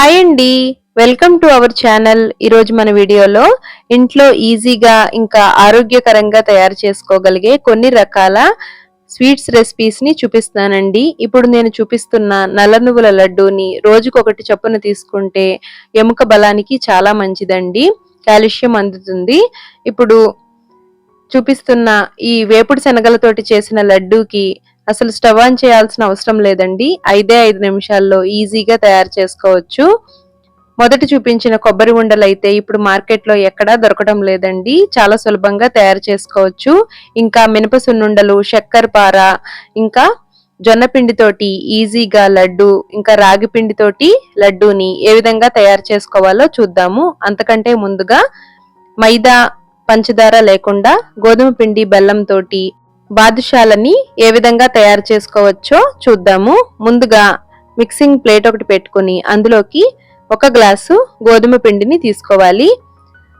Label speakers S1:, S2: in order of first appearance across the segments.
S1: Hi అండి. Welcome to our channel. ఈరోజు మన వీడియోలో ఇంట్లో ఈజీగా ఇంకా ఆరోగ్యకరంగా తయారు చేసుకోగలిగే కొన్ని రకాల స్వీట్స్ రెసిపీస్ని చూపిస్తానండి ఇప్పుడు నేను చూపిస్తున్న నల్ల నువ్వుల లడ్డూని రోజుకొకటి చొప్పున తీసుకుంటే ఎముక బలానికి చాలా మంచిదండి. కాల్షియం అందుతుంది. ఇప్పుడు చూపిస్తున్న ఈ వేపుడు శనగలతోటి చేసిన లడ్డూకి అసలు స్టవ్ ఆన్ చేయాల్సిన అవసరం లేదండి. ఐదే ఐదు నిమిషాల్లో ఈజీగా తయారు చేసుకోవచ్చు. మొదటి చూపించిన కొబ్బరి ఉండలు అయితే ఇప్పుడు మార్కెట్లో ఎక్కడా దొరకడం లేదండి. చాలా సులభంగా తయారు చేసుకోవచ్చు. ఇంకా మినప సున్నుండలు చక్కెర పార ఇంకా జొన్న పిండితోటి ఈజీగా లడ్డు ఇంకా రాగి పిండితోటి లడ్డూని ఏ విధంగా తయారు చేసుకోవాలో చూద్దాము. అంతకంటే ముందుగా మైదా పంచదార లేకుండా గోధుమ పిండి బెల్లంతో బాదుషాలని ఏ విధంగా తయారు చేసుకోవచ్చో చూద్దాము. ముందుగా మిక్సింగ్ ప్లేట్ ఒకటి పెట్టుకుని అందులోకి ఒక గ్లాసు గోధుమ పిండిని తీసుకోవాలి.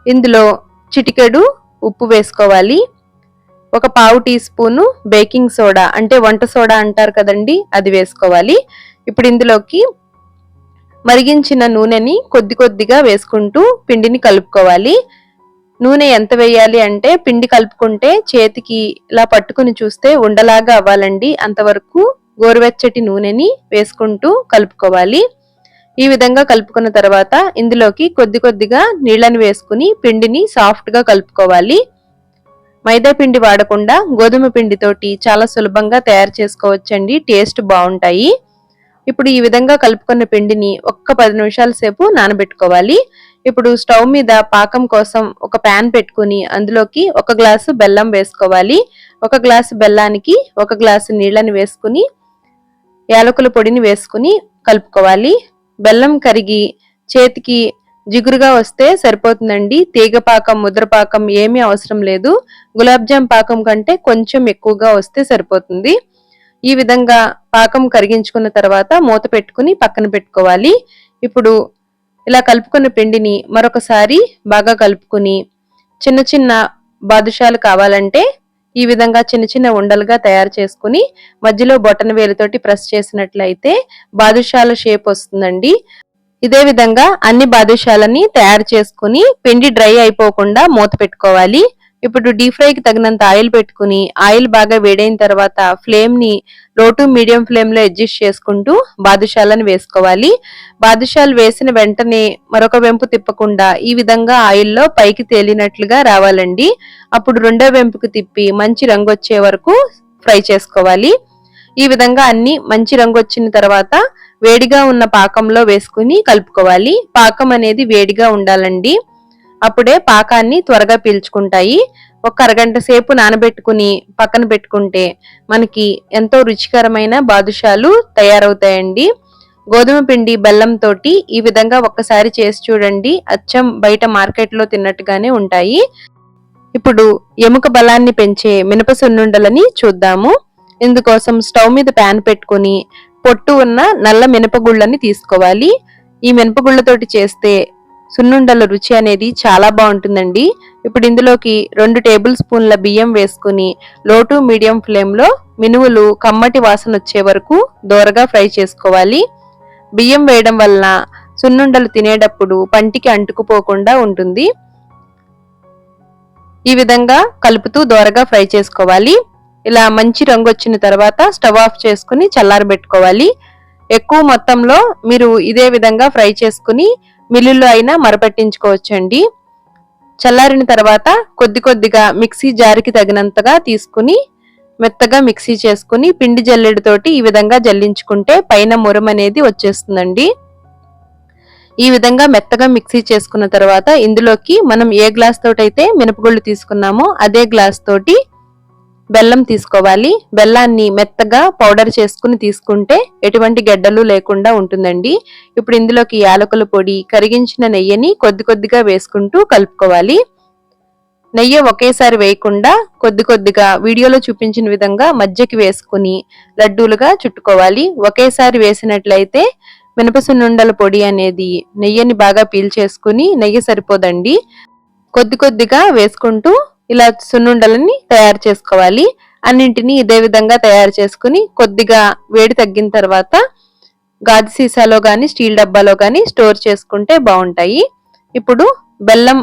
S1: ఇందులో చిటికెడు ఉప్పు వేసుకోవాలి. ఒక పావు టీ స్పూను బేకింగ్ సోడా అంటే వంట సోడా అంటారు కదండి అది వేసుకోవాలి. ఇప్పుడు ఇందులోకి మరిగించిన నూనెని కొద్ది కొద్దిగా వేసుకుంటూ పిండిని కలుపుకోవాలి. నూనె ఎంత వేయాలి అంటే పిండి కలుపుకుంటే చేతికి ఇలా పట్టుకుని చూస్తే ఉండలాగా అవ్వాలండి. అంతవరకు గోరువెచ్చటి నూనెని వేసుకుంటూ కలుపుకోవాలి. ఈ విధంగా కలుపుకున్న తర్వాత ఇందులోకి కొద్ది కొద్దిగా నీళ్ళని వేసుకుని పిండిని సాఫ్ట్గా కలుపుకోవాలి. మైదా పిండి వాడకుండా గోధుమ పిండితోటి చాలా సులభంగా తయారు చేసుకోవచ్చండి. టేస్ట్ బాగుంటాయి. ఇప్పుడు ఈ విధంగా కలుపుకున్న పిండిని ఒక్క పది నిమిషాల సేపు నానబెట్టుకోవాలి. ఇప్పుడు స్టవ్ మీద పాకం కోసం ఒక ప్యాన్ పెట్టుకుని అందులోకి ఒక గ్లాసు బెల్లం వేసుకోవాలి. ఒక గ్లాసు బెల్లానికి ఒక గ్లాసు నీళ్ళని వేసుకుని యాలకుల పొడిని వేసుకుని కలుపుకోవాలి. బెల్లం కరిగి చేతికి జిగురుగా వస్తే సరిపోతుందండి. తీగ పాకం ముద్రపాకం ఏమీ అవసరం లేదు. గులాబ్జామ్ పాకం కంటే కొంచెం ఎక్కువగా వస్తే సరిపోతుంది. ఈ విధంగా పాకం కరిగించుకున్న తర్వాత మూత పెట్టుకుని పక్కన పెట్టుకోవాలి. ఇప్పుడు ఇలా కలుపుకున్న పిండిని మరొకసారి బాగా కలుపుకుని చిన్న చిన్న బాదుషాలు కావాలంటే ఈ విధంగా చిన్న చిన్న ఉండలుగా తయారు చేసుకుని మధ్యలో బొటన వేలుతోటి ప్రెస్ చేసినట్లయితే బాదుషాల షేప్ వస్తుందండి. ఇదే విధంగా అన్ని బాదుషాలని తయారు చేసుకుని పిండి డ్రై అయిపోకుండా మూత పెట్టుకోవాలి. ఇప్పుడు డీప్ ఫ్రైకి తగినంత ఆయిల్ పెట్టుకుని ఆయిల్ బాగా వేడైన తర్వాత ఫ్లేమ్ని లో టు మీడియం ఫ్లేమ్లో అడ్జస్ట్ చేసుకుంటూ బాదుషాలను వేసుకోవాలి. బాదుషాలు వేసిన వెంటనే మరొక వెంపు తిప్పకుండా ఈ విధంగా ఆయిల్లో పైకి తేలినట్లుగా రావాలండి. అప్పుడు రెండో వెంపుకు తిప్పి మంచి రంగు వచ్చే వరకు ఫ్రై చేసుకోవాలి. ఈ విధంగా అన్ని మంచి రంగు వచ్చిన తర్వాత వేడిగా ఉన్న పాకంలో వేసుకుని కలుపుకోవాలి. పాకం అనేది వేడిగా ఉండాలండి. అప్పుడే పాకాన్ని త్వరగా పీల్చుకుంటాయి. ఒక అరగంట సేపు నానబెట్టుకుని పక్కన పెట్టుకుంటే మనకి ఎంతో రుచికరమైన బాదుషాలు తయారవుతాయండి. గోధుమ పిండి బెల్లం తోటి ఈ విధంగా ఒక్కసారి చేసి చూడండి. అచ్చం బయట మార్కెట్లో తిన్నట్టుగానే ఉంటాయి. ఇప్పుడు ఎముక బలాన్ని పెంచే మినప సున్నుండలని చూద్దాము. ఇందుకోసం స్టవ్ మీద ప్యాన్ పెట్టుకుని పొట్టు ఉన్న నల్ల మినపగుళ్ళని తీసుకోవాలి. ఈ మినపగుళ్ళతోటి చేస్తే సున్నుండల రుచి అనేది చాలా బాగుంటుందండి. ఇప్పుడు ఇందులోకి రెండు టేబుల్ స్పూన్ల బియ్యం వేసుకుని లో టు మీడియం ఫ్లేమ్లో మినువులు కమ్మటి వాసన వచ్చే వరకు దోరగా ఫ్రై చేసుకోవాలి. బియ్యం వేయడం వలన సున్నుండలు తినేటప్పుడు పంటికి అంటుకుపోకుండా ఉంటుంది. ఈ విధంగా కలుపుతూ దోరగా ఫ్రై చేసుకోవాలి. ఇలా మంచి రంగు వచ్చిన తర్వాత స్టవ్ ఆఫ్ చేసుకుని చల్లారబెట్టుకోవాలి. ఎక్కువ మొత్తంలో మీరు ఇదే విధంగా ఫ్రై చేసుకుని మిల్లులో అయినా మరపట్టించుకోవచ్చండి. చల్లారిన తర్వాత కొద్ది కొద్దిగా మిక్సీ జారికి తగినంతగా తీసుకుని మెత్తగా మిక్సీ చేసుకుని పిండి జల్లెడతోటి ఈ విధంగా జల్లించుకుంటే పైన మురం అనేది వచ్చేస్తుందండి. ఈ విధంగా మెత్తగా మిక్సీ చేసుకున్న తర్వాత ఇందులోకి మనం ఏ గ్లాస్ తోటైతే మినపగుళ్ళు తీసుకున్నామో అదే గ్లాస్ తోటి బెల్లం తీసుకోవాలి. బెల్లాన్ని మెత్తగా పౌడర్ చేసుకుని తీసుకుంటే ఎటువంటి గడ్డలు లేకుండా ఉంటుందండి. ఇప్పుడు ఇందులోకి యాలకుల పొడి కరిగించిన నెయ్యిని కొద్ది కొద్దిగా వేసుకుంటూ కలుపుకోవాలి. నెయ్యి ఒకేసారి వేయకుండా కొద్ది కొద్దిగా వీడియోలో చూపించిన విధంగా మజ్జకి వేసుకుని లడ్డూలుగా చుట్టుకోవాలి. ఒకేసారి వేసినట్లయితే మినపసున్నుండల పొడి అనేది నెయ్యిని బాగా పీల్చేసుకుని నెయ్యి సరిపోదండి. కొద్ది కొద్దిగా వేసుకుంటూ ఇలా సున్నుండలని తయారు చేసుకోవాలి. అన్నింటినీ ఇదే విధంగా తయారు చేసుకుని కొద్దిగా వేడి తగ్గిన తర్వాత గాజు సీసాలో కానీ స్టీల్ డబ్బాలో కానీ స్టోర్ చేసుకుంటే బాగుంటాయి. ఇప్పుడు బెల్లం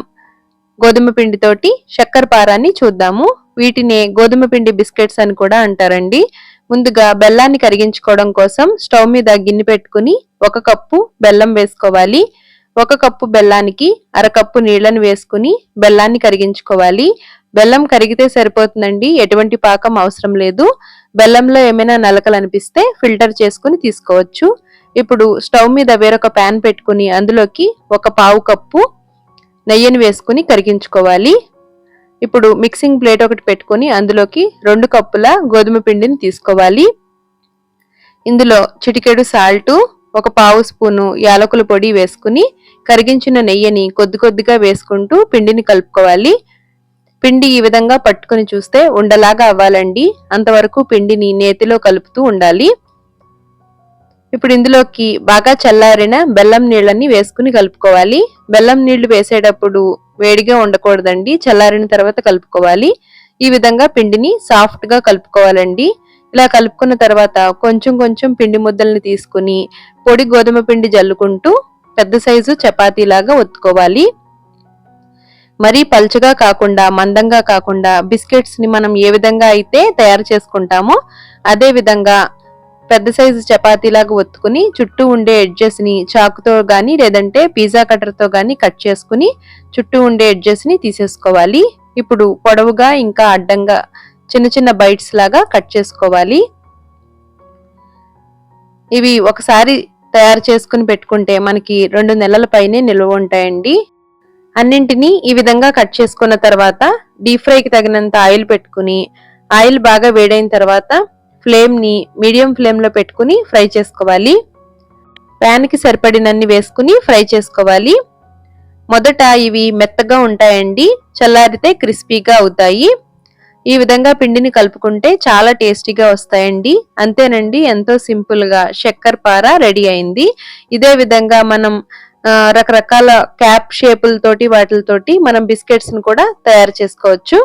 S1: గోధుమ పిండితోటి చక్కెర పారాన్ని చూద్దాము. వీటిని గోధుమ పిండి బిస్కెట్స్ అని కూడా అంటారండి. ముందుగా బెల్లాన్ని కరిగించుకోవడం కోసం స్టవ్ మీద గిన్నె పెట్టుకుని ఒక కప్పు బెల్లం వేసుకోవాలి. ఒక కప్పు బెల్లానికి అరకప్పు నీళ్ళను వేసుకుని బెల్లాన్ని కరిగించుకోవాలి. బెల్లం కరిగితే సరిపోతుందండి ఎటువంటి పాకం అవసరం లేదు. బెల్లంలో ఏమైనా నలకలు అనిపిస్తే ఫిల్టర్ చేసుకుని తీసుకోవచ్చు. ఇప్పుడు స్టవ్ మీద వేరొక ప్యాన్ పెట్టుకుని అందులోకి ఒక పావు కప్పు నెయ్యిని వేసుకుని కరిగించుకోవాలి. ఇప్పుడు మిక్సింగ్ ప్లేట్ ఒకటి పెట్టుకుని అందులోకి రెండు కప్పుల గోధుమ పిండిని తీసుకోవాలి. ఇందులో చిటికెడు సాల్టు ఒక పావు స్పూను యాలకుల పొడి వేసుకుని కరిగించిన నెయ్యిని కొద్ది కొద్దిగా వేసుకుంటూ పిండిని కలుపుకోవాలి. పిండి ఈ విధంగా పట్టుకుని చూస్తే ఉండలాగా అవ్వాలండి. అంతవరకు పిండిని నేతిలో కలుపుతూ ఉండాలి. ఇప్పుడు ఇందులోకి బాగా చల్లారిన బెల్లం నీళ్ళని వేసుకుని కలుపుకోవాలి. బెల్లం నీళ్ళు వేసేటప్పుడు వేడిగా ఉండకూడదండి. చల్లారిన తర్వాత కలుపుకోవాలి. ఈ విధంగా పిండిని సాఫ్ట్గా కలుపుకోవాలండి. ఇలా కలుపుకున్న తర్వాత కొంచెం కొంచెం పిండి ముద్దల్ని తీసుకుని పొడి గోధుమ పిండి జల్లుకుంటూ పెద్ద సైజు చపాతీలాగా ఒత్తుకోవాలి. మరీ పల్చగా కాకుండా మందంగా కాకుండా బిస్కెట్స్ని మనం ఏ విధంగా అయితే తయారు చేసుకుంటామో అదే విధంగా పెద్ద సైజు చపాతీలాగా ఒత్తుకుని చుట్టూ ఉండే ఎడ్జెస్ని చాకుతో కానీ లేదంటే పిజ్జా కట్టర్తో కానీ కట్ చేసుకుని చుట్టూ ఉండే ఎడ్జెస్ని తీసేసుకోవాలి. ఇప్పుడు పొడవుగా ఇంకా అడ్డంగా చిన్న చిన్న బైట్స్ లాగా కట్ చేసుకోవాలి. ఇవి ఒకసారి తయారు చేసుకుని పెట్టుకుంటే మనకి రెండు నెలల పైనే నిల్వ ఉంటాయండి. అన్నింటినీ ఈ విధంగా కట్ చేసుకున్న తర్వాత డీప్ ఫ్రైకి తగినంత ఆయిల్ పెట్టుకుని ఆయిల్ బాగా వేడైన తర్వాత ఫ్లేమ్ని మీడియం ఫ్లేమ్లో పెట్టుకుని ఫ్రై చేసుకోవాలి. ప్యాన్కి సరిపడినన్ని వేసుకుని ఫ్రై చేసుకోవాలి. మొదట ఇవి మెత్తగా ఉంటాయండి చల్లారితే క్రిస్పీగా అవుతాయి. ఈ విధంగా పిండిని కలుపుకుంటే చాలా టేస్టీగా వస్తాయండి. అంతేనండి ఎంతో సింపుల్గా. చక్కెర పార రెడీ అయింది. ఇదే విధంగా మనం రకరకాల క్యాప్ షేపులతోటి వాటితోటి మనం బిస్కెట్స్ని కూడా తయారు చేసుకోవచ్చు.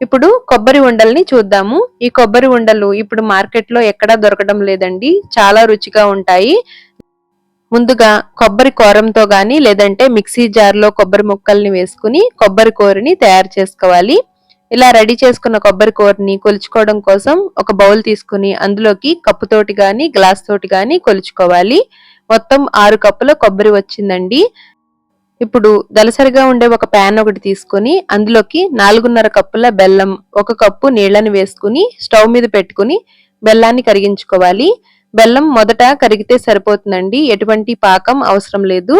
S1: ఇప్పుడు కొబ్బరి ఉండల్ని చూద్దాము. ఈ కొబ్బరి ఉండలు ఇప్పుడు మార్కెట్లో ఎక్కడా దొరకడం లేదండి. చాలా రుచిగా ఉంటాయి. ముందుగా కొబ్బరి కోరంతో గాని లేదంటే మిక్సీ జార్లో కొబ్బరి ముక్కల్ని వేసుకుని కొబ్బరి కూరని తయారు చేసుకోవాలి. ఇలా రెడీ చేసుకున్న కొబ్బరి కూరని కొలుచుకోవడం కోసం ఒక బౌల్ తీసుకుని అందులోకి కప్పుతోటి గాని గ్లాస్ తోటి గాని కొలుచుకోవాలి. మొత్తం ఆరు కప్పుల కొబ్బరి వచ్చిందండి. ఇప్పుడు దలసరిగా ఉండే ఒక ప్యాన్ ఒకటి తీసుకొని అందులోకి నాలుగున్నర కప్పుల బెల్లం ఒక కప్పు నీళ్ళను వేసుకుని స్టవ్ మీద పెట్టుకుని బెల్లాన్ని కరిగించుకోవాలి. బెల్లం మొదట కరిగితే సరిపోతుందండి ఎటువంటి పాకం అవసరం లేదు.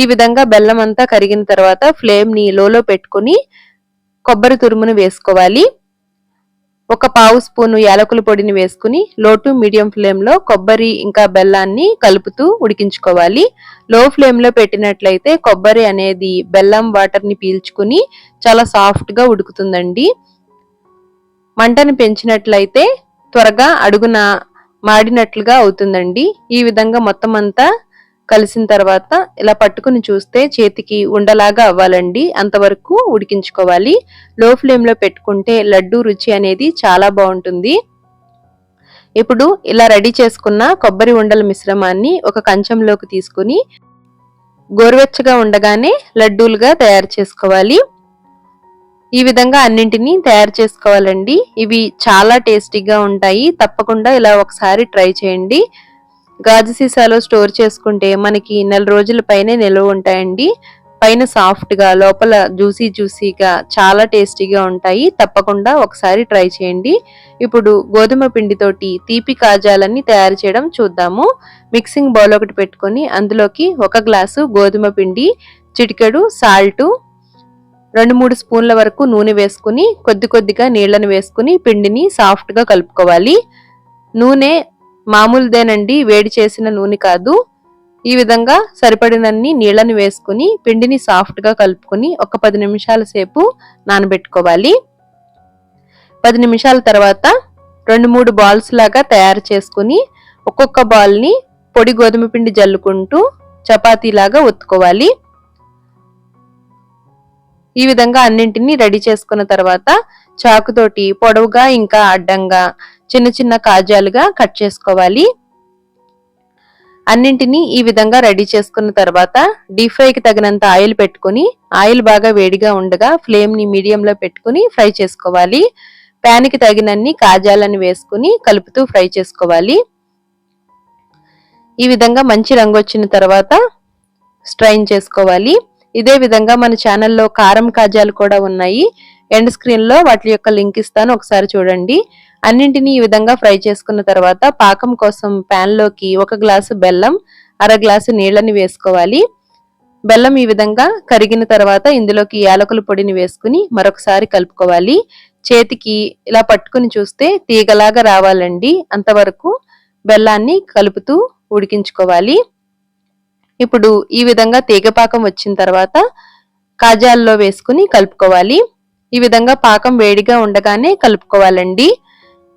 S1: ఈ విధంగా బెల్లం అంతా కరిగిన తర్వాత ఫ్లేమ్ని లోలో పెట్టుకుని కొబ్బరి తురుమును వేసుకోవాలి. ఒక పావు స్పూను యాలకుల పొడిని వేసుకుని లో టు మీడియం ఫ్లేమ్లో కొబ్బరి ఇంకా బెల్లాన్ని కలుపుతూ ఉడికించుకోవాలి. లో ఫ్లేమ్లో పెట్టినట్లయితే కొబ్బరి అనేది బెల్లం వాటర్ని పీల్చుకుని చాలా సాఫ్ట్గా ఉడుకుతుందండి. మంటను పెంచినట్లయితే త్వరగా అడుగున మాడినట్లుగా అవుతుందండి. ఈ విధంగా మొత్తం అంతా కలిసిన తర్వాత ఇలా పట్టుకుని చూస్తే చేతికి ఉండలాగా అవ్వాలండి. అంతవరకు ఉడికించుకోవాలి. లో ఫ్లేమ్లో పెట్టుకుంటే లడ్డు రుచి అనేది చాలా బాగుంటుంది. ఇప్పుడు ఇలా రెడీ చేసుకున్న కొబ్బరి ఉండల మిశ్రమాన్ని ఒక కంచంలోకి తీసుకుని గోరువెచ్చగా ఉండగానే లడ్డూలుగా తయారు చేసుకోవాలి. ఈ విధంగా అన్నింటినీ తయారు చేసుకోవాలండి. ఇవి చాలా టేస్టీగా ఉంటాయి. తప్పకుండా ఇలా ఒకసారి ట్రై చేయండి. గాజు సీసాలో స్టోర్ చేసుకుంటే మనకి నెల రోజుల పైనే నిల్వ ఉంటాయండి. పైన సాఫ్ట్గా లోపల జ్యూసీ జ్యూసీగా చాలా టేస్టీగా ఉంటాయి. తప్పకుండా ఒకసారి ట్రై చేయండి. ఇప్పుడు గోధుమ పిండితోటి తీపి కాజాలన్నీ తయారు చేయడం చూద్దాము. మిక్సింగ్ బౌల్ ఒకటి పెట్టుకొని అందులోకి ఒక గ్లాసు గోధుమ పిండి చిటికెడు సాల్టు రెండు మూడు స్పూన్ల వరకు నూనె వేసుకుని కొద్ది కొద్దిగా నీళ్ళను వేసుకుని పిండిని సాఫ్ట్గా కలుపుకోవాలి. నూనె మామూలుదేనండి వేడి చేసిన నూనె కాదు. ఈ విధంగా సరిపడినన్ని నీళ్ళని వేసుకుని పిండిని సాఫ్ట్గా కలుపుకొని ఒక పది నిమిషాల సేపు నానబెట్టుకోవాలి. పది నిమిషాల తర్వాత రెండు మూడు బాల్స్ లాగా తయారు చేసుకుని ఒక్కొక్క బాల్ని పొడి గోధుమ పిండి జల్లుకుంటూ చపాతీలాగా ఒత్తుకోవాలి. ఈ విధంగా అన్నింటినీ రెడీ చేసుకున్న తర్వాత చాకుతోటి పొడవుగా ఇంకా అడ్డంగా చిన్న చిన్న కాజాలుగా కట్ చేసుకోవాలి. అన్నింటినీ ఈ విధంగా రెడీ చేసుకున్న తర్వాత డీప్ ఫ్రైకి తగినంత ఆయిల్ పెట్టుకుని ఆయిల్ బాగా వేడిగా ఉండగా ఫ్లేమ్ని మీడియంలో పెట్టుకుని ఫ్రై చేసుకోవాలి. ప్యాన్కి తగినన్ని కాజాలని వేసుకుని కలుపుతూ ఫ్రై చేసుకోవాలి. ఈ విధంగా మంచి రంగు వచ్చిన తర్వాత స్ట్రైన్ చేసుకోవాలి. ఇదే విధంగా మన ఛానల్లో కారం కాజాలు కూడా ఉన్నాయి. ఎండ్ స్క్రీన్లో వాటి యొక్క లింక్ ఇస్తాను ఒకసారి చూడండి. అన్నింటినీ ఈ విధంగా ఫ్రై చేసుకున్న తర్వాత పాకం కోసం ప్యాన్లోకి ఒక గ్లాసు బెల్లం అర గ్లాసు నీళ్ళని వేసుకోవాలి. బెల్లం ఈ విధంగా కరిగిన తర్వాత ఇందులోకి యాలకుల పొడిని వేసుకుని మరొకసారి కలుపుకోవాలి. చేతికి ఇలా పట్టుకుని చూస్తే తీగలాగా రావాలండి. అంతవరకు బెల్లాన్ని కలుపుతూ ఉడికించుకోవాలి. ఇప్పుడు ఈ విధంగా తీగపాకం వచ్చిన తర్వాత కాజాల్లో వేసుకుని కలుపుకోవాలి. ఈ విధంగా పాకం వేడిగా ఉండగానే కలుపుకోవాలండి.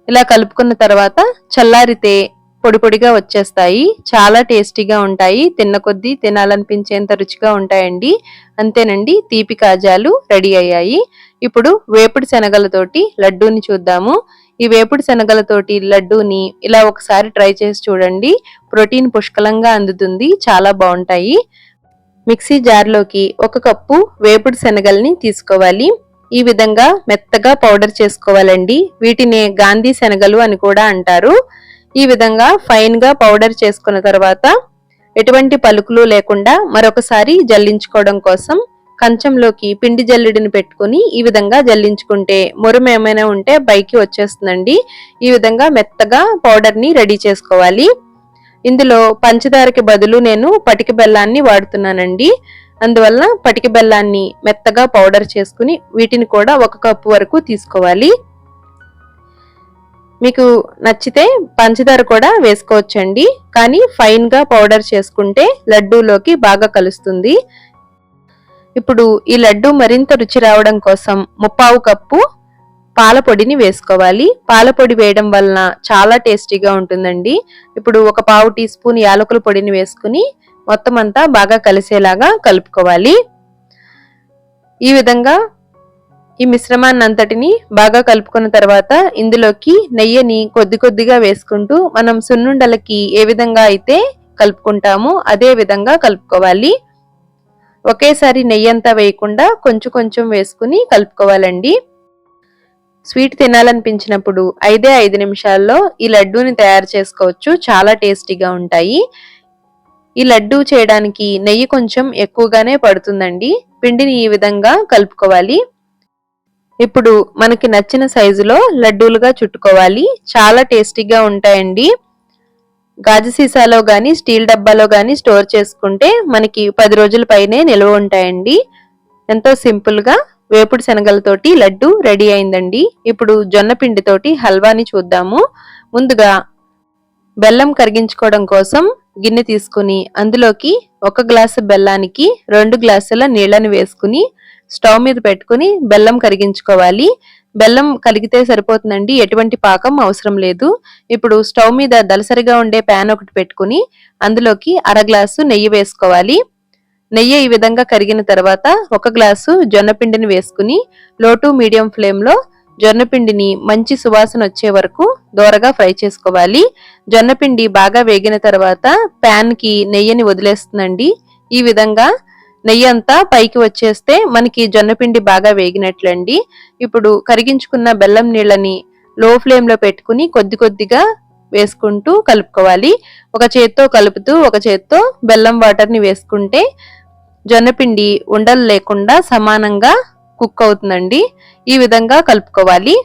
S1: ఇలా కలుపుకున్న తర్వాత చల్లారితే పొడి పొడిగా వచ్చేస్తాయి. చాలా టేస్టీగా ఉంటాయి. తిన్న కొద్దీ తినాలనిపించేంత రుచిగా ఉంటాయండి. అంతేనండి తీపి కాజాలు రెడీ అయ్యాయి. ఇప్పుడు వేపుడు శనగలతోటి లడ్డూని చూద్దాము. ఈ వేపుడు శనగలతోటి లడ్డూని ఇలా ఒకసారి ట్రై చేసి చూడండి. ప్రోటీన్ పుష్కలంగా అందుతుంది. చాలా బాగుంటాయి. మిక్సీ జార్లోకి ఒక కప్పు వేపుడు శనగల్ని తీసుకోవాలి. ఈ విధంగా మెత్తగా పౌడర్ చేసుకోవాలండి. వీటిని గాంధీ శనగలు అని కూడా అంటారు. ఈ విధంగా ఫైన్గా పౌడర్ చేసుకున్న తర్వాత ఎటువంటి పలుకులు లేకుండా మరొకసారి జల్లించుకోవడం కోసం కంచంలోకి పిండి జల్లుడిని పెట్టుకుని ఈ విధంగా జల్లించుకుంటే మురం ఏమైనా ఉంటే పైకి వచ్చేస్తుందండి. ఈ విధంగా మెత్తగా పౌడర్ని రెడీ చేసుకోవాలి. ఇందులో పంచదారకి బదులు నేను పటిక బెల్లాన్ని వాడుతున్నానండి. అందువల్ల పటిక బెల్లాన్ని మెత్తగా పౌడర్ చేసుకుని వీటిని కూడా ఒక కప్పు వరకు తీసుకోవాలి. మీకు నచ్చితే పంచదార కూడా వేసుకోవచ్చండి. కానీ ఫైన్గా పౌడర్ చేసుకుంటే లడ్డూలోకి బాగా కలుస్తుంది. ఇప్పుడు ఈ లడ్డు మరింత రుచి రావడం కోసం ముప్పావు కప్పు పాల పొడిని వేసుకోవాలి. పాల పొడి వేయడం వలన చాలా టేస్టీగా ఉంటుందండి. ఇప్పుడు ఒక పావు టీ స్పూన్ యాలకుల పొడిని వేసుకుని మొత్తం అంతా బాగా కలిసేలాగా కలుపుకోవాలి. ఈ విధంగా ఈ మిశ్రమాన్ని అంతటిని బాగా కలుపుకున్న తర్వాత ఇందులోకి నెయ్యిని కొద్ది కొద్దిగా వేసుకుంటూ మనం సున్నుండలకి ఏ విధంగా అయితే కలుపుకుంటామో అదే విధంగా కలుపుకోవాలి. ఒకేసారి నెయ్యి అంతా వేయకుండా కొంచెం కొంచెం వేసుకుని కలుపుకోవాలండి. స్వీట్ తినాలనిపించినప్పుడు ఐదే ఐదు నిమిషాల్లో ఈ లడ్డూని తయారు చేసుకోవచ్చు. చాలా టేస్టీగా ఉంటాయి. ఈ లడ్డూ చేయడానికి నెయ్యి కొంచెం ఎక్కువగానే పడుతుందండి. పిండిని ఈ విధంగా కలుపుకోవాలి. ఇప్పుడు మనకి నచ్చిన సైజులో లడ్డూలుగా చుట్టుకోవాలి. చాలా టేస్టీగా ఉంటాయండి. గాజు సీసాలో కానీ స్టీల్ డబ్బాలో కానీ స్టోర్ చేసుకుంటే మనకి పది రోజుల పైనే నిల్వ ఉంటాయండి. ఎంతో సింపుల్గా వేపుడు శనగలతోటి లడ్డు రెడీ అయిందండి. ఇప్పుడు జొన్న పిండితోటి హల్వాని చూద్దాము. ముందుగా బెల్లం కరిగించుకోవడం కోసం గిన్నె తీసుకుని అందులోకి ఒక గ్లాసు బెల్లానికి రెండు గ్లాసుల నీళ్ళని వేసుకుని స్టవ్ మీద పెట్టుకుని బెల్లం కరిగించుకోవాలి. బెల్లం కలిగితే సరిపోతుందండి ఎటువంటి పాకం అవసరం లేదు. ఇప్పుడు స్టవ్ మీద దలసరిగా ఉండే ప్యాన్ ఒకటి పెట్టుకుని అందులోకి అర గ్లాసు నెయ్యి వేసుకోవాలి. నెయ్యి ఈ విధంగా కరిగిన తర్వాత ఒక గ్లాసు జొన్నపిండిని వేసుకుని లో టు మీడియం ఫ్లేమ్లో జొన్నపిండిని మంచి సువాసన వచ్చే వరకు దోరగా ఫ్రై చేసుకోవాలి. జొన్నపిండి బాగా వేగిన తర్వాత ప్యాన్కి నెయ్యిని వదిలేస్తుందండి. ఈ విధంగా నెయ్యి అంతా పైకి వచ్చేస్తే మనకి జొన్నపిండి బాగా వేగినట్లండి. ఇప్పుడు కరిగించుకున్న బెల్లం నీళ్ళని లో ఫ్లేమ్లో పెట్టుకుని కొద్ది కొద్దిగా వేసుకుంటూ కలుపుకోవాలి. ఒక చేత్తో కలుపుతూ ఒక చేత్తో బెల్లం వాటర్ని వేసుకుంటే జొన్నపిండి ఉండలు లేకుండా సమానంగా కుక్ అవుతుందండి. ఈ విధంగా కలుపుకోవాలి.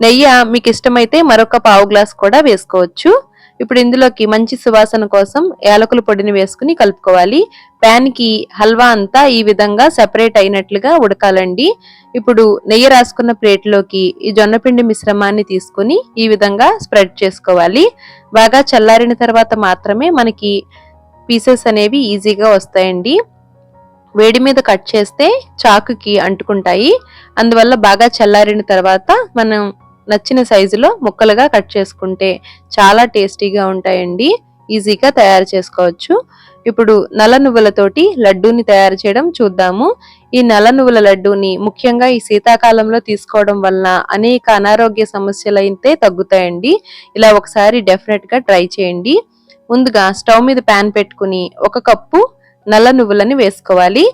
S1: నెయ్యి మీకు ఇష్టమైతే మరొక పావు గ్లాస్ కూడా వేసుకోవచ్చు. ఇప్పుడు ఇందులోకి మంచి సువాసన కోసం యాలకుల పొడిని వేసుకుని కలుపుకోవాలి. ప్యాన్కి హల్వా అంతా ఈ విధంగా సెపరేట్ అయినట్లుగా ఉడకాలండి. ఇప్పుడు నెయ్యి రాసుకున్న ప్లేట్లోకి ఈ జొన్నపిండి మిశ్రమాన్ని తీసుకుని ఈ విధంగా స్ప్రెడ్ చేసుకోవాలి. బాగా చల్లారిన తర్వాత మాత్రమే మనకి పీసెస్ అనేవి ఈజీగా వస్తాయండి. వేడి మీద కట్ చేస్తే చాకుకి అంటుకుంటాయి. అందువల్ల బాగా చల్లారిన తర్వాత మనం నచ్చిన సైజులో ముక్కలుగా కట్ చేసుకుంటే చాలా టేస్టీగా ఉంటాయండి. ఈజీగా తయారు చేసుకోవచ్చు. ఇప్పుడు నల్ల నువ్వులతోటి లడ్డూని తయారు చేయడం చూద్దాము. ఈ నల్ల నువ్వుల లడ్డూని ముఖ్యంగా ఈ శీతాకాలంలో తీసుకోవడం వలన అనేక అనారోగ్య సమస్యలు అయితే తగ్గుతాయండి. ఇలా ఒకసారి డెఫినెట్గా ట్రై చేయండి. ముందుగా స్టవ్ మీద ప్యాన్ పెట్టుకుని ఒక కప్పు నల్ల నువ్వులని వేసుకోవాలి.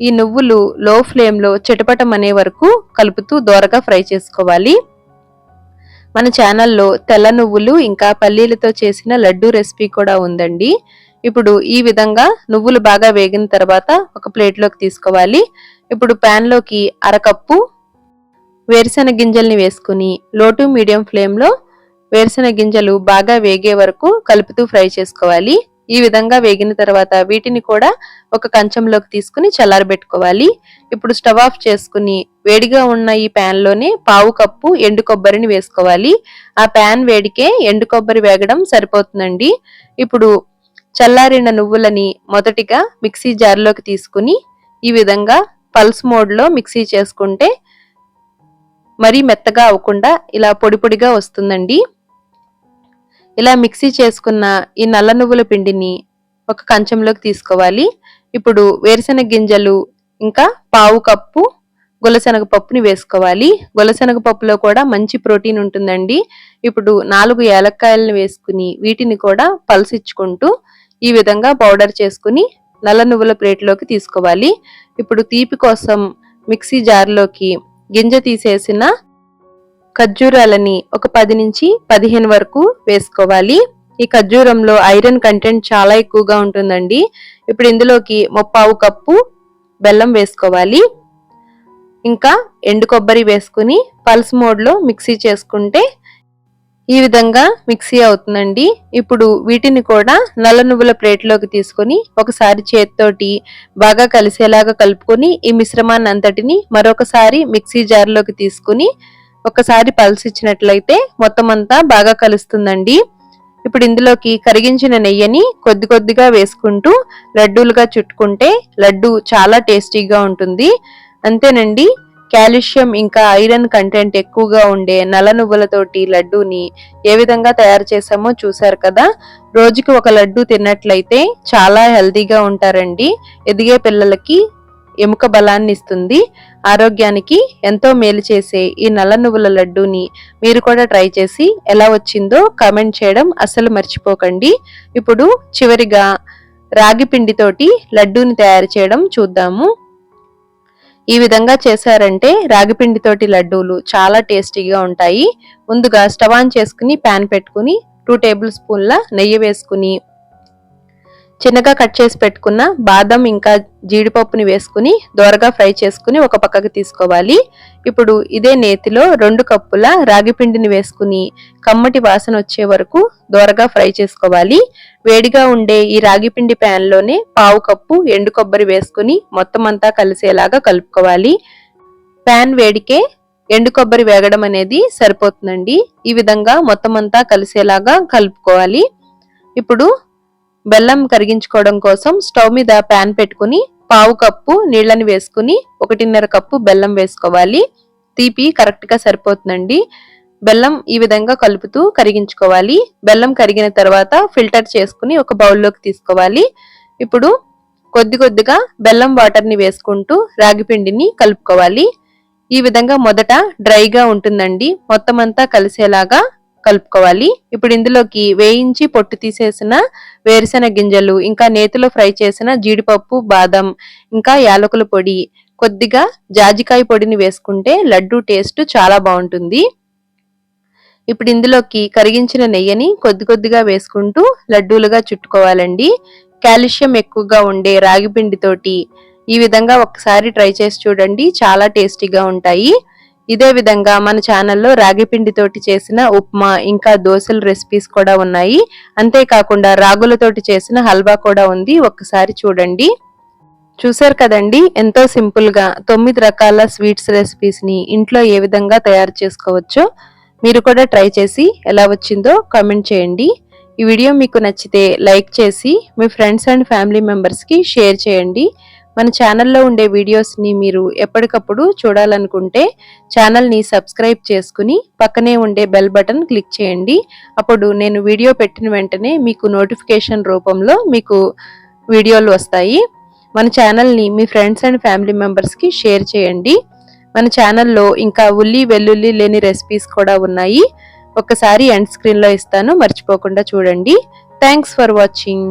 S1: ఈ నువ్వులు లో ఫ్లేమ్లో చిటపటం అనే వరకు కలుపుతూ దోరగా ఫ్రై చేసుకోవాలి. మన ఛానల్లో తెల్ల నువ్వులు ఇంకా పల్లీలతో చేసిన లడ్డూ రెసిపీ కూడా ఉందండి. ఇప్పుడు ఈ విధంగా నువ్వులు బాగా వేగిన తర్వాత ఒక ప్లేట్లోకి తీసుకోవాలి. ఇప్పుడు ప్యాన్లోకి అరకప్పు వేరుశెనగ గింజల్ని వేసుకుని లో టు మీడియం ఫ్లేమ్లో వేరుశెనగ గింజలు బాగా వేగే వరకు కలుపుతూ ఫ్రై చేసుకోవాలి. ఈ విధంగా వేగిన తర్వాత వీటిని కూడా ఒక కంచంలోకి తీసుకుని చల్లారబెట్టుకోవాలి. ఇప్పుడు స్టవ్ ఆఫ్ చేసుకుని వేడిగా ఉన్న ఈ ప్యాన్లోనే పావు కప్పు ఎండు కొబ్బరిని వేసుకోవాలి. ఆ ప్యాన్ వేడికే ఎండు కొబ్బరి వేగడం సరిపోతుందండి. ఇప్పుడు చల్లారిన నువ్వులని మొదటిగా మిక్సీ జార్లోకి తీసుకుని ఈ విధంగా పల్స్ మోడ్లో మిక్సీ చేసుకుంటే మరీ మెత్తగా అవ్వకుండా ఇలా పొడి పొడిగా వస్తుందండి. ఇలా మిక్సీ చేసుకున్న ఈ నల్ల నువ్వుల పిండిని ఒక కంచంలోకి తీసుకోవాలి. ఇప్పుడు వేరుశెనగ గింజలు ఇంకా పావు కప్పు గులశనగ పప్పుని వేసుకోవాలి. గులశనగ పప్పులో కూడా మంచి ప్రోటీన్ ఉంటుందండి. ఇప్పుడు నాలుగు ఏలక్కాయలను వేసుకుని వీటిని కూడా పలసిచ్చుకుంటూ ఈ విధంగా పౌడర్ చేసుకుని నల్ల నువ్వుల ప్లేట్లోకి తీసుకోవాలి. ఇప్పుడు తీపి కోసం మిక్సీ జార్లోకి గింజ తీసేసిన ఖర్జూరాలని ఒక పది నుంచి పదిహేను వరకు వేసుకోవాలి. ఈ ఖర్జూరంలో ఐరన్ కంటెంట్ చాలా ఎక్కువగా ఉంటుందండి. ఇప్పుడు ఇందులోకి ముప్పావు కప్పు బెల్లం వేసుకోవాలి. ఇంకా ఎండు కొబ్బరి వేసుకుని పల్స్ మోడ్లో మిక్సీ చేసుకుంటే ఈ విధంగా మిక్సీ అవుతుందండి. ఇప్పుడు వీటిని కూడా నల్ల నువ్వుల ప్లేట్లోకి తీసుకొని ఒకసారి చేతితోటి బాగా కలిసేలాగా కలుపుకొని ఈ మిశ్రమాన్ని అంతటిని మరొకసారి మిక్సీ జార్లోకి తీసుకుని ఒకసారి పల్సిచ్చినట్లయితే మొత్తం అంతా బాగా కలుస్తుందండి. ఇప్పుడు ఇందులోకి కరిగించిన నెయ్యిని కొద్ది కొద్దిగా వేసుకుంటూ లడ్డూలుగా చుట్టుకుంటే లడ్డు చాలా టేస్టీగా ఉంటుంది. అంతేనండి కాల్షియం ఇంకా ఐరన్ కంటెంట్ ఎక్కువగా ఉండే నల్ల నువ్వులతోటి లడ్డూని ఏ విధంగా తయారు చేసామో చూసారు కదా? రోజుకి ఒక లడ్డు తిన్నట్లయితే చాలా హెల్తీగా ఉంటారండి. ఎదిగే పిల్లలకి ఎముక బలాన్ని ఇస్తుంది ఆరోగ్యానికి ఎంతో మేలు చేసే ఈ నల్ల నువ్వుల లడ్డూని మీరు కూడా ట్రై చేసి ఎలా వచ్చిందో కామెంట్ చేయడం అస్సలు మర్చిపోకండి. ఇప్పుడు చివరిగా రాగి పిండితోటి లడ్డూని తయారు చేయడం చూద్దాము. ఈ విధంగా చేశారంటే రాగిపిండితోటి లడ్డూలు చాలా టేస్టీగా ఉంటాయి. ముందుగా స్టవ్ ఆన్ చేసుకుని ప్యాన్ పెట్టుకుని టూ టేబుల్ స్పూన్ల నెయ్యి వేసుకుని చిన్నగా కట్ చేసి పెట్టుకున్న బాదం ఇంకా జీడిపప్పుని వేసుకుని దోరగా ఫ్రై చేసుకుని ఒక పక్కకి తీసుకోవాలి. ఇప్పుడు ఇదే నేతిలో రెండు కప్పుల రాగి పిండిని వేసుకుని కమ్మటి వాసన వచ్చే వరకు దోరగా ఫ్రై చేసుకోవాలి. వేడిగా ఉండే ఈ రాగి పిండి పావు కప్పు ఎండు కొబ్బరి వేసుకుని మొత్తం అంతా కలిసేలాగా కలుపుకోవాలి. ప్యాన్ వేడికే ఎండు కొబ్బరి వేగడం అనేది సరిపోతుందండి. ఈ విధంగా మొత్తం అంతా కలిసేలాగా కలుపుకోవాలి. ఇప్పుడు బెల్లం కరిగించుకోవడం కోసం స్టవ్ మీద ప్యాన్ పెట్టుకుని పావు కప్పు నీళ్ళని వేసుకుని ఒకటిన్నర కప్పు బెల్లం వేసుకోవాలి. తీపి కరెక్ట్గా సరిపోతుందండి. బెల్లం ఈ విధంగా కలుపుతూ కరిగించుకోవాలి. బెల్లం కరిగిన తర్వాత ఫిల్టర్ చేసుకుని ఒక బౌల్లోకి తీసుకోవాలి. ఇప్పుడు కొద్ది కొద్దిగా బెల్లం వాటర్ని వేసుకుంటూ రాగి పిండిని కలుపుకోవాలి. ఈ విధంగా మొదట డ్రైగా ఉంటుందండి. మొత్తం అంతా కలిసేలాగా కలుపుకోవాలి. ఇప్పుడు ఇందులోకి వేయించి పొట్టు తీసేసిన వేరుశెనగ గింజలు ఇంకా నేతిలో ఫ్రై చేసిన జీడిపప్పు బాదం ఇంకా యాలకుల పొడి. కొద్దిగా జాజికాయ పొడిని వేసుకుంటే లడ్డు టేస్ట్ చాలా బాగుంటుంది. ఇప్పుడు ఇందులోకి కరిగించిన నెయ్యిని కొద్ది కొద్దిగా వేసుకుంటూ లడ్డూలుగా చుట్టుకోవాలండి. కాల్షియం ఎక్కువగా ఉండే రాగి పిండితోటి ఈ విధంగా ఒకసారి ట్రై చేసి చూడండి. చాలా టేస్టీగా ఉంటాయి. ఇదే విధంగా మన ఛానల్లో రాగి పిండితోటి చేసిన ఉప్మా ఇంకా దోశల రెసిపీస్ కూడా ఉన్నాయి. అంతేకాకుండా రాగులతోటి చేసిన హల్వా కూడా ఉంది. ఒక్కసారి చూడండి. చూసారు కదండి? ఎంతో సింపుల్గా తొమ్మిది రకాల స్వీట్స్ రెసిపీస్ని ఇంట్లో ఏ విధంగా తయారు చేసుకోవచ్చో మీరు కూడా ట్రై చేసి ఎలా వచ్చిందో కామెంట్ చేయండి. ఈ వీడియో మీకు నచ్చితే లైక్ చేసి మీ ఫ్రెండ్స్ అండ్ ఫ్యామిలీ మెంబర్స్కి షేర్ చేయండి. మన ఛానల్లో ఉండే వీడియోస్ని మీరు ఎప్పటికప్పుడు చూడాలనుకుంటే ఛానల్ని సబ్స్క్రైబ్ చేసుకుని పక్కనే ఉండే బెల్ బటన్ క్లిక్ చేయండి. అప్పుడు నేను వీడియో పెట్టిన వెంటనే మీకు నోటిఫికేషన్ రూపంలో మీకు వీడియోలు వస్తాయి. మన ఛానల్ని మీ ఫ్రెండ్స్ అండ్ ఫ్యామిలీ మెంబర్స్కి షేర్ చేయండి. మన ఛానల్లో ఇంకా ఉల్లి వెల్లుల్లి లేని రెసిపీస్ కూడా ఉన్నాయి. ఒక్కసారి ఎండ్ స్క్రీన్లో ఇస్తాను మర్చిపోకుండా చూడండి. Thanks for watching